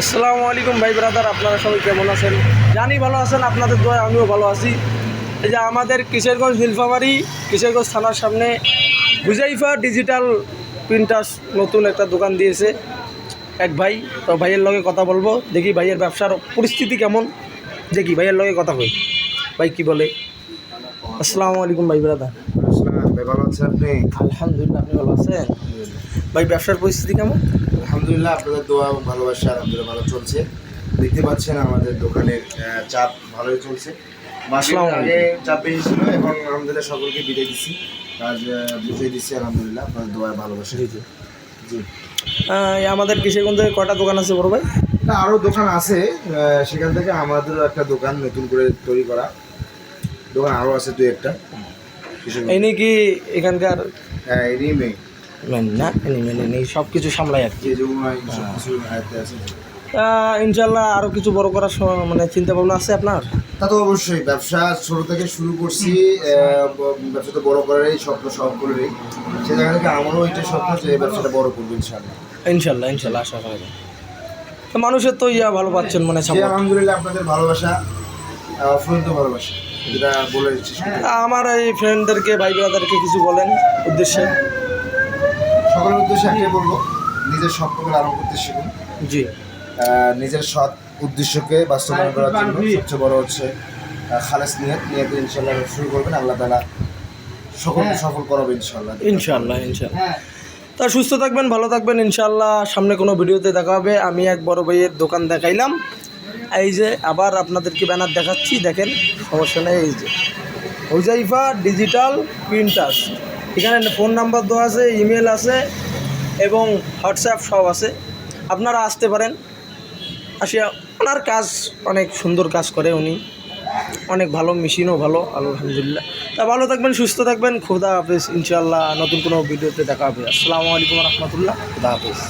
আসসালামু আলাইকুম ভাই ব্রাদার আপনারা সবাই কেমন আছেন? জানি ভালো আছেন আপনাদের দোয়া আমিও ভালো আছি। এই যে আমাদের কিশোরগঞ্জ নীলফামারি কিশোরগঞ্জ থানার সামনে হুজাইফা ডিজিটাল প্রিন্টার্স নতুন একটা দোকান দিয়েছে এক ভাই। তো ভাইয়ের লগে কথা বলব দেখি ভাইয়ের ব্যবসার পরিস্থিতি কেমন। দেখি ভাইয়ের লগে কথা কই। ভাই কি বলে? আসসালামু আলাইকুম ভাই ব্রাদার। আসসালাম, ভাই ভালো আছেন আপনি? আলহামদুলিল্লাহ আপনি ভালো আছেন? ভাই ব্যবসার পরিস্থিতি কেমন? আলহামদুলিল্লাহ আপনাদের দোয়া ভালোবাসা আলহামদুলিল্লাহ ভালো চলছে। দেখতে পাচ্ছেন আমাদের দোকানের চাপ ভালোই চলছে। আগে চাপ বেশি ছিল এবং আলহামদুলিল্লাহ সকলকে বিদায় দিচ্ছি কাজ বুঝিয়ে দিচ্ছি আলহামদুলিল্লাহ আপনাদের দোয়া ভালোবাসা। জি আমাদের কিশোরগঞ্জে কটা দোকান আছে বড় ভাই? না আরও দোকান আছে সেখান থেকে আমাদেরও একটা দোকান নতুন করে তৈরি করা। দোকান আরও আছে দুই একটা। কি এখানকার? হ্যাঁ মেয়ে। মেন না মেনে নেই সব কিছু সামলাই আর কি। ইনশাল্লাহ আরও কিছু বড় করার মানে চিন্তা ভাবনা আছে আপনার? তা তো অবশ্যই ব্যবসা ছোট থেকে শুরু করছি আহ, ব- ব্যবসাটা বড় করারই স্বপ্ন সকলেরই সে জায়গা থেকে আমারও ওইটা স্বপ্ন যে ব্যবসাটা বড় করব ইনশাল্লাহ ইনশাল্লাহ ইনশাল্লাহ আশা করা যায়। তো মানুষের তো ইয়া ভালো পাচ্ছেন মানে। আলহামদুলিল্লাহ আপনাদের ভালোবাসা অফুরন্ত ভালোবাসা। যেটা বলে পারি। আমার এই ফ্রেন্ডদেরকে ভাই ব্রাদারকে কিছু বলেন উদ্দেশ্যে। সকলের উদ্দেশ্যে একটাই বলব নিজের স্বপ্নকে লালন করতে শিখুন। জি। নিজের সৎ উদ্দেশ্যকে বাস্তবায়ন করার জন্য সবচেয়ে বড় হচ্ছে খালেস নিয়ত। নিয়তে ইনশাল্লাহ শুরু করবেন আল্লাহ তালা সকলকে সফল করাবে ইনশাল্লাহ। ইনশাল্লাহ ইনশাল্লাহ। তা সুস্থ থাকবেন ভালো থাকবেন ইনশাল্লাহ। সামনে কোনো ভিডিওতে দেখা হবে আমি এক বড় ভাইয়ের দোকান দেখাইলাম। এই যে আবার আপনাদেরকে ব্যানার দেখাচ্ছি দেখেন সমস্যা নেই এই যে। Huzaifa digital printers. এখানে ফোন নাম্বার দেওয়া আছে, ইমেল আছে এবং হোয়াটসঅ্যাপ সব আছে। আপনারা আসতে পারেন। আসিয়া ওনার কাজ অনেক সুন্দর কাজ করে উনি। অনেক ভালো, মেশিনও ভালো, আলহামদুলিল্লাহ। তা ভালো থাকবেন, সুস্থ থাকবেন। খুদা হাফেজ ইনশাল্লাহ নতুন কোনো ভিডিওতে দেখা হবে। আসসালামু আলাইকুম রহমতুল্লাহ। খুদা হাফেজ।